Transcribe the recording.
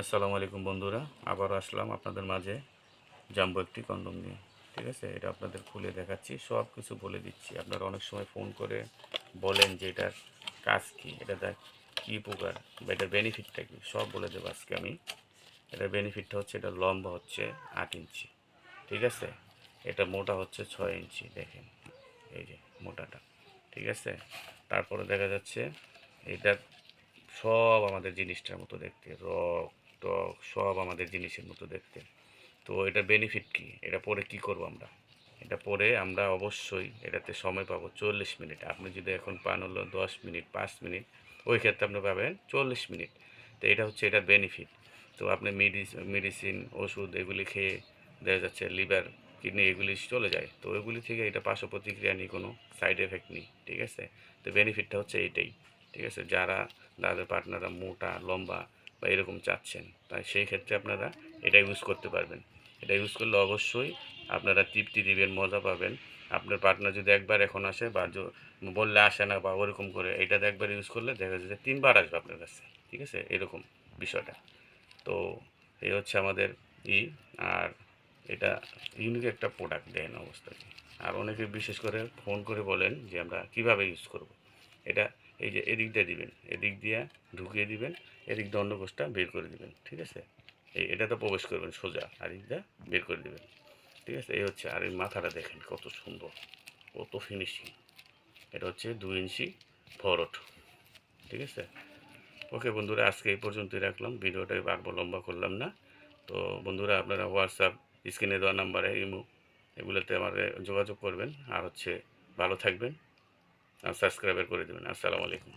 আসসালামু আলাইকুম বন্ধুরা আবার আসলাম আপনাদের মাঝে জাম্বো একটি কন্ডম নিয়ে। ঠিক আছে, এটা আপনাদের খুলে দেখাচ্ছি, সব কিছু বলে দিচ্ছি। আপনারা অনেক সময় ফোন করে বলেন যে এটার কাজ কী, এটা দেখ কী উপকার বা এটার বেনিফিটটা কী, সব বলে দেবো আজকে আমি। এটার বেনিফিটটা হচ্ছে, এটা লম্বা হচ্ছে আট ইঞ্চি। ঠিক আছে, এটা মোটা হচ্ছে ছয় ইঞ্চি, দেখেন, এই যে মোটাটা। ঠিক আছে, তারপরে দেখা যাচ্ছে এটা সব আমাদের জিনিসটার মতো দেখতে, রক টক সব আমাদের জিনিসের মতো দেখতে। তো এটা বেনিফিট কি? এটা পরে কি করব আমরা? এটা পরে আমরা অবশ্যই এটাতে সময় পাবো চল্লিশ মিনিট। আপনি যদি এখন পান হলো দশ মিনিট, পাঁচ মিনিট, ওই ক্ষেত্রে আপনি পাবেন চল্লিশ মিনিট। তো এটা হচ্ছে এটার বেনিফিট তো আপনি মেডিসিন ওষুধ এগুলি খেয়ে দেখা যাচ্ছে লিভার কিডনি এগুলি চলে যায়। তো ওইগুলি থেকে এটা পার্শ্ব প্রতিক্রিয়া নেই কোনো সাইড এফেক্ট নেই, ঠিক আছে? তো বেনিফিটটা হচ্ছে এটাই, ঠিক আছে? যারা, তাদের পার্টনাররা মোটা, লম্বা বা এরকম চাচ্ছেন, তাই সেই ক্ষেত্রে আপনারা এটা ইউজ করতে পারবেন। এটা ইউজ করলে অবশ্যই আপনারা তৃপ্তি দিবেন, মজা পাবেন। আপনার পার্টনার যদি একবার এখন আসে বা বললে আসে না বা ওরকম করে এটা একবার ইউজ করলে দেখা যাচ্ছে তিনবার আসবে আপনার কাছে, ঠিক আছে? এরকম বিষয়টা। তো এই হচ্ছে আমাদের ই, আর এটা ইউনিক একটা প্রোডাক্ট দেন অবস্থায় আর অনেকে বিশেষ করে ফোন করে বলেন যে আমরা কীভাবে ইউজ করব। এটা এই যে এদিকটা দিবেন, এদিক দিয়ে ঢুকিয়ে দিবেন, এদিক দিয়ে অন্য কোষটা বের করে দিবেন, ঠিক আছে? এই এটা তো প্রবেশ করবেন সোজা, আর এদিক দিয়ে বের করে দিবেন, ঠিক আছে? এই হচ্ছে, আর এই মাথাটা দেখেন কত সুন্দর, কত ফিনিশিং এটা হচ্ছে দুই ইঞ্চি ফরট ঠিক আছে? ওকে বন্ধুরা, আজকে এই পর্যন্তই রাখলাম। ভিডিওটা বাড়বো লম্বা করলাম না। তো বন্ধুরা, আপনারা হোয়াটসঅ্যাপ স্ক্রিনে দেওয়া নাম্বারে, ইমো, এগুলোতে আমার যোগাযোগ করবেন। আর হচ্ছে, ভালো থাকবেন। আর সাবস্ক্রাইবার করে দেবেন। আসসালামু আলাইকুম।